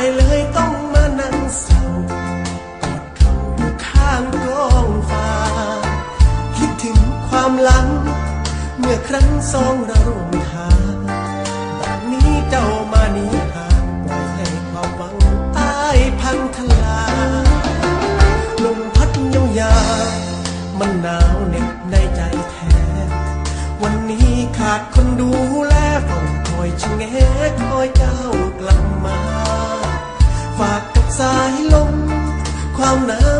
ายเลยต้องมานั่งเศร้ากอดเขาอยู่ข้างกองฟ้า คิดถึงความหลัง เมื่อครั้งสองเราไม่หาแบบนี้เจ้ามานี้หาปล่อยให้ความหวังตายพังทลายลมพัดยาวยามันหนาวเหน็บในใจแทนวันนี้ขาดคนดูแลเฝ้าคอยชะเงคอยเจ้ากลับมา ฝากกับสายลม ความหนาว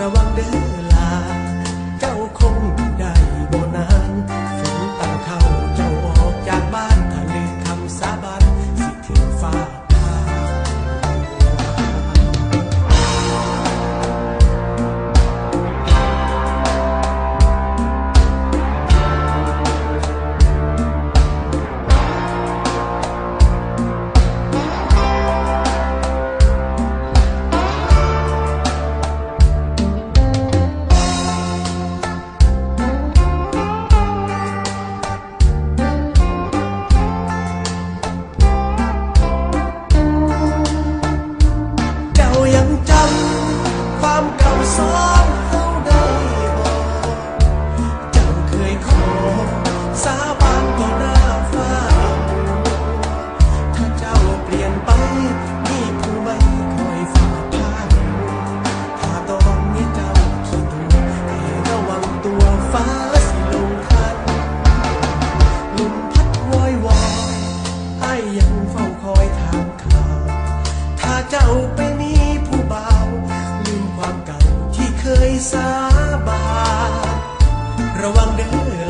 ระวังเด้อลา เจ้าคง I'm come, song. คยสาบานระวังเด้อ